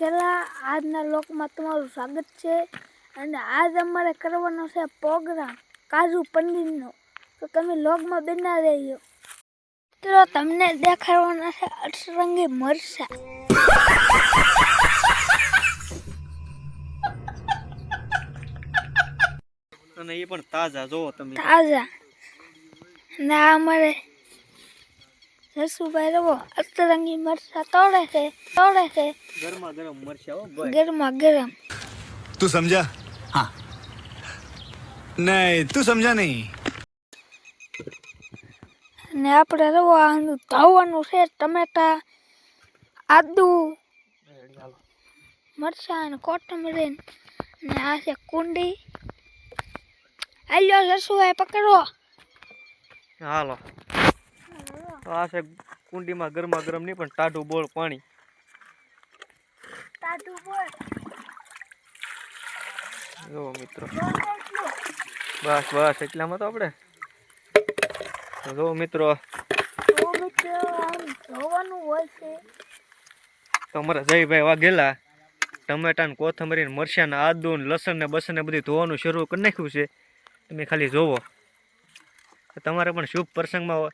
વાઘેલા આજના લોકમાં તમારું સ્વાગત છે અને આજ અમારે કરવાનો છે પ્રોગ્રામ કાજુ પનીરનો. તો તમે લોગમાં બના રહેજો. તો તમને દેખાડવાના છે અઠરંગી મરસા અને એ પણ તાજા જોવો તમે. તાજા. ના અમારે રસુભાઈ રવો. અતરંગી મરચા તોડે છે તોડે છે. ગરમા ગરમ મરચા હો ગરમા ગરમ. તું સમજા? હા. નહીં તું સમજા નહીં. અને આપણે રવો ધાવવાનું છે ટમેટા આદુ મરચા અને કોથમરીન ને આ છે કુંડી. આલ્યો રસુભાઈ પકડો. હાલો. તો આ છે કુંડીમાં ગરમા ગરમ નહીં પણ ટાઢું બોળ પાણી. જો મિત્રો. બસ બસ એટલામાં તો આપણે. જો મિત્રો તો મિત્રો આમ ધોવાનું હોય છે. જયભાઈ વાઘેલા ટમેટા ને કોથમરી ને મરચાં ને આદુ ને લસણ ને બસણ ને બધું ધોવાનું શરૂ કરી નાખ્યું છે. તમે ખાલી જોવો. તમારે પણ શુભ પ્રસંગમાં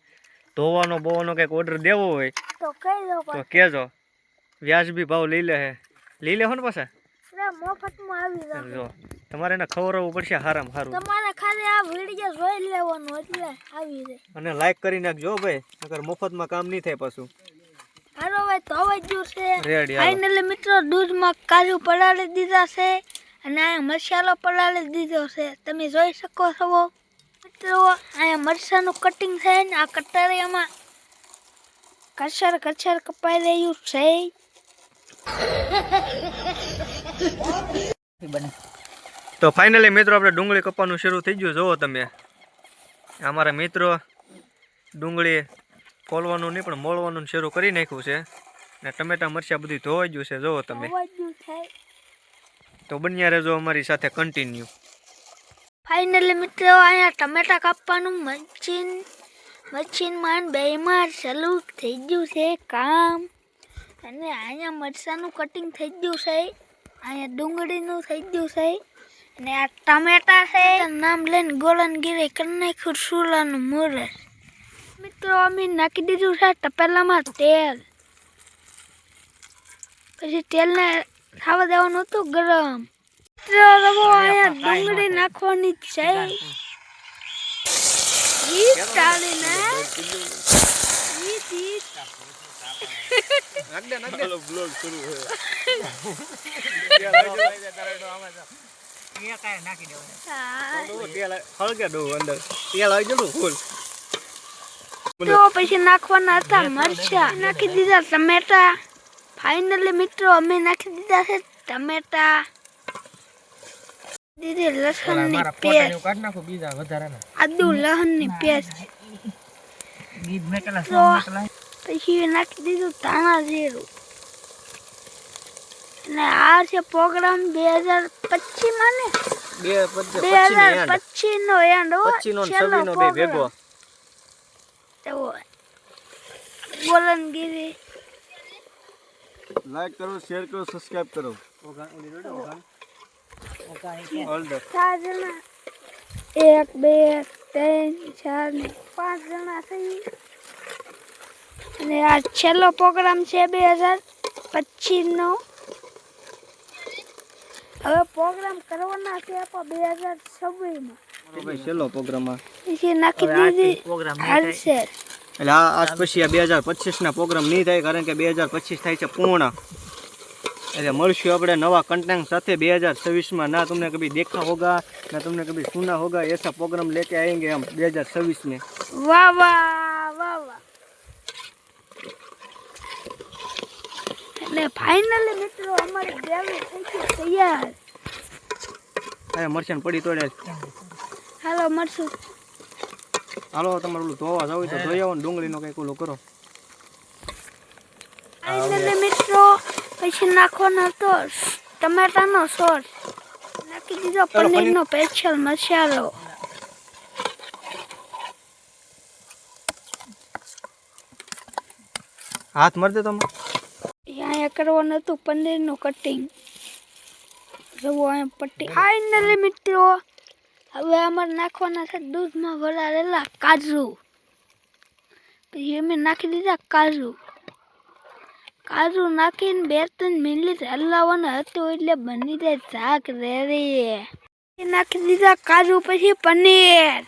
ધોવાનો બોવાનો કંઈક ઓર્ડર દેવો હોય તો કહેજો. વ્યાજબી ભાવ લઈ લે લઈ લેવો ને પાછા. આવી જો. તમારે એને ખવડાવવું પડશે હારામ હારું. તમારે ખાલી આ વીડિયો જોઈ લેવાનો એટલે આવી જાય અને લાઈક કરી નાખજો ભાઈ નકર મફતમાં કામ નહીં થાય પાછું. હાલો ભાઈ તો હવે જ છે. ફાઇનલી મિત્રો દૂધમાં કાજુ પલાળી દીધા છે અને મસાલો પલાળી દીધો છે. તમે જોઈ શકો છો. મિત્રો અહીંયા મરચાંનું કટિંગ છે ને આ કટરિયામાં કચર કચર કપાઈ રહ્યું છે. તો ફાઇનલી મિત્રો આપણે ડુંગળી કપવાનું શરૂ થઈ ગયું. જુઓ તમે. અમારા મિત્રો ડુંગળી ખોલવાનું નહીં પણ મોળવાનું શરૂ કરી નાખ્યું છે. ને ટમેટા મરચાં બધું ધોવાઈ ગયું છે. જુઓ તમે. તો બન્યા રહેજો અમારી સાથે કન્ટિન્યુ ફાઇનલી મિત્રો, અહીંયા ટમેટા કાપવાનું મશીન મશીનમાં બેમાં ચાલુ થઈ ગયું છે, કામ. અને અહીંયા મરચાંનું કટિંગ થઈ ગયું છે, અહીંયા ડુંગળીનું થઈ ગયું છે, અને આ ટમેટા છે. નામ લઈને ગોળનગીરી કરી નાખ્યું સુલાનું મુરસ. મિત્રો, અમે નાખી દીધું છે તપેલામાં તેલ. પછી તેલને ખાવા દેવાનું હતું ગરમ. મિત્રો રવો અહીંયા ડુંગળી નાખવાની છે ઈ ચાલીને ઈ ઈ હા. હળગે ડો અંદર. તેલ આવી ગયું ફૂલ. તો પછી નાખવાના હતા મરચા. નાખી દીધા ટમેટા. ફાઇનલી મિત્રો અમે નાખી દીધા છે ટમેટા. દીદી લસણની પેસ્ટ. કાઢ નાખો બીજા વધારાના. આદુ લસણની પેસ્ટ. ગીત મેકલા સો પછી નાખી દીધું ધાણા જીરું. અને આ છે પ્રોગ્રામ બે હજાર પચીસમાં ને? બે હજાર પચીસ નો એન્ડ છેલ્લો પ્રોગ્રામ ગોલનગીરી લાઈક કરો શેર કરો સબસ્ક્રાઇબ કરો. એક બે ત્રણ ચાર ને પાંચ જણા થઈ. અને આ છેલ્લો પ્રોગ્રામ છે બે હજાર પચીસનો. હવે પ્રોગ્રામ કરવાના છે પણ બે હજાર છવ્વીસમાં છેલ્લો પ્રોગ્રામ પછી નાખી દીધી. હાલશે એટલે આ પછી બે હજાર પચીસના પ્રોગ્રામ નહીં થાય કારણ કે બે હજાર પચીસ થાય છે પૂર્ણ. એટલે મળશું આપણે નવા કન્ટેન્ટ સાથે બે હજાર છવ્વીસમાં ના તમને કભી દેખા હોગા ના તમને કભી સુના હોગા ऐसा प्रोग्राम लेके आएंगे हम બે હજાર છવ્વીસ में વાહ વાહ વાહ વાહ એટલે ફાઇનલી મિત્રો અમારી ગ્રેવી થઈ ગઈ તૈયાર અરે મરચાં પડી તોડે હાલો મળશું હાલો તમારે ઓલું ધોવા જવું હોય તો ધોઈ આવો ને ડુંગળીનો કંઈક ઓલું કરો ફાઇનલી મિત્રો પછી નાખવાનો હતો ટમેટાનો સોસ. નાખી દીધો પનીરનો સ્પેશિયલ મસાલો. હાથ મારી દે તમે. અહીંયા કરવાનું હતું પનીરનું કટિંગ જુઓ અહીંયા પટ્ટી ફાઇનલી મિત્રો હવે અમારે નાખવાના છે દૂધમાં વરાળેલા કાજુ. પછી અમે નાખી દીધા કાજુ. કાજુ નાખીને બે ત્રણ મિનિટ હલાવવાનું હતું એટલે બની જાય શાક રેડી. નાખી દીધા કાજુ પછી પનીર.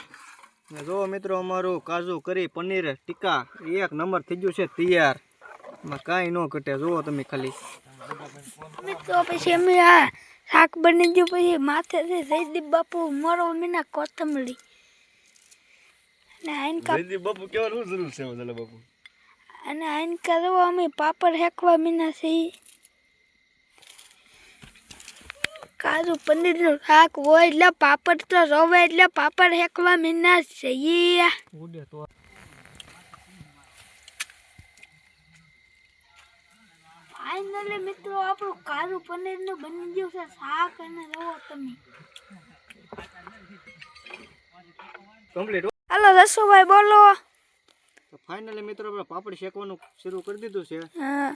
જો મિત્રો અમારું કાજુ કરી પનીર ટીકા એક નંબર થઈ ગયું છે તૈયાર. માં કાંઈ ન ઘટે જુઓ તમે ખાલી. મિત્રો પછી અમે આ શાક બની ગયું પછી માથેથી જયદીપ બાપુ મરો મીના કોથમરી ને આઈન કા જયદીપ બાપુ કેવા શું જરૂર છે બાપુ? અને આઈન કરવા અમે પાપડ હેકવા મીના છીએ. કાજુ પનીરનું શાક હોય એટલે પાપડ તો રોવે એટલે પાપડ હેકવા મીના છીએ. ફાઇનલી મિત્રો આપણું કાજુ પનીરનું બની ગયું છે શાક અને રવો તમે. કમ્પ્લીટ હાલો રસુભાઈ બોલો. ફાઇનલી મિત્રો આપણે પાપડ શેકવાનું શરૂ કરી દીધું છે.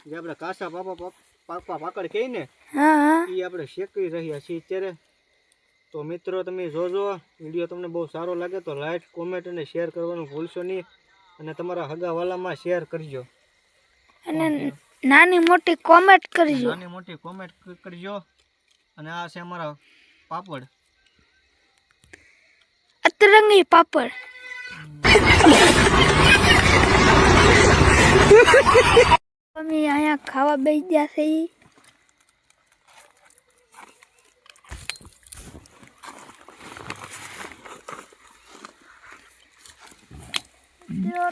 જે આપણે કાસા પાપા પાપા પાકડ કહીએ ને એ આપણે શેકી રહ્યા છીએ અત્યારે. તો મિત્રો તમે જોજો વીડિયો તમને બહુ સારો લાગે તો લાઈક કોમેન્ટ અને શેર કરવાનું ભૂલશો નહીં. અને તમારા હગાવાલામાં શેર કરજો. અને નાની મોટી કોમેન્ટ કરજો. નાની મોટી કોમેન્ટ કરજો. અને આ છે અમારા પાપડ. અતરંગી પાપડ. અમે અહીંયા ખાવા બેસી ગયા છે.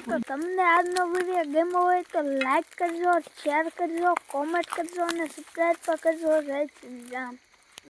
તો તમને આજનો વીડિયો ગમ્યો હોય તો લાઈક કરજો શેર કરજો કોમેન્ટ કરજો અને સબસ્ક્રાઈબ પણ કરજો. જય રામ.